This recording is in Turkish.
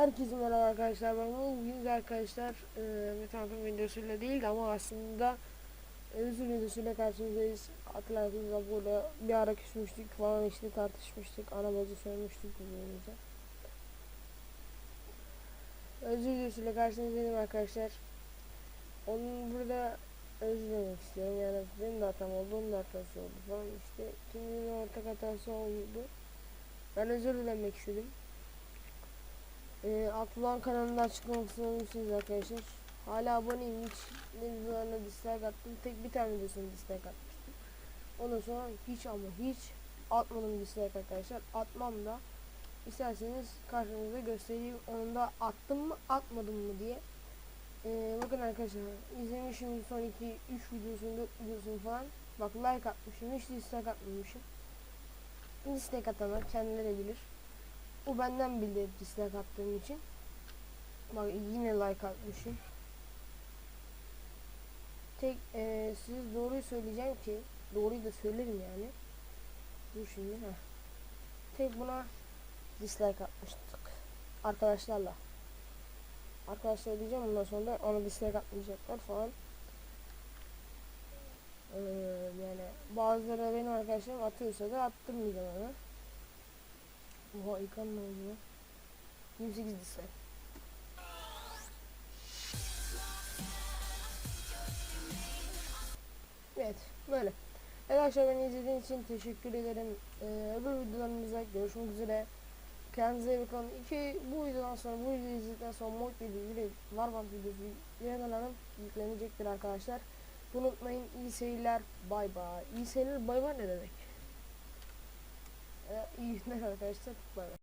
Herkese merhaba arkadaşlar. Ben bugün de arkadaşlar e, bir videosuyla değil ama aslında özür videosuyla karşınızdayız. Hatırlarsanız burada bir ara küsmüştük falan işte tartışmıştık. Ana bacı söylemiştik birbirimize. Özür videosuyla karşınızdayım arkadaşlar. Onun burada özür dilemek istiyorum. Yani benim de hatam oldu, onun da hatası oldu falan işte. Kiminin ortak hatası oldu. Ben özür dilemek istedim. E, Abdullah'ın kanalında açıklamak olmuşsunuz arkadaşlar. Hala aboneyim hiç ne videolarına dislike attım. Tek bir tane videosuna dislike atmıştım. Ondan sonra hiç ama hiç atmadım dislike arkadaşlar. Atmam da isterseniz karşınıza göstereyim. Onu da attım mı atmadım mı diye. Ee, bakın arkadaşlar izlemişim son 2-3 videosunu 4 videosunu falan. Bak like atmışım hiç dislike atmamışım. Dislike atanlar kendileri bilir. O benden bildi dislike attığım için. Bak yine like atmışım. Tek e, siz doğruyu söyleyeceğim ki doğruyu da söylerim yani. Dur şimdi ha. Tek buna dislike atmıştık arkadaşlarla. Arkadaşlar diyeceğim ondan sonra da ona dislike atmayacaklar falan. Ee, yani bazıları benim arkadaşlarım atıyorsa da attırmayacağım ona. Oha ikon ne oluyor? 28 dislike. Evet böyle. Evet arkadaşlar beni izlediğiniz için teşekkür ederim. Ee, öbür videolarımızda görüşmek üzere. Kendinize iyi bakın. İki, bu videodan sonra bu videoyu izledikten sonra mod videosu, Warband videosu yayınlanıp yüklenecektir arkadaşlar. Unutmayın. İyi seyirler. Bay bay. İyi seyirler. Bay bay ne demek? Ee, iyi günler arkadaşlar. Bay bay.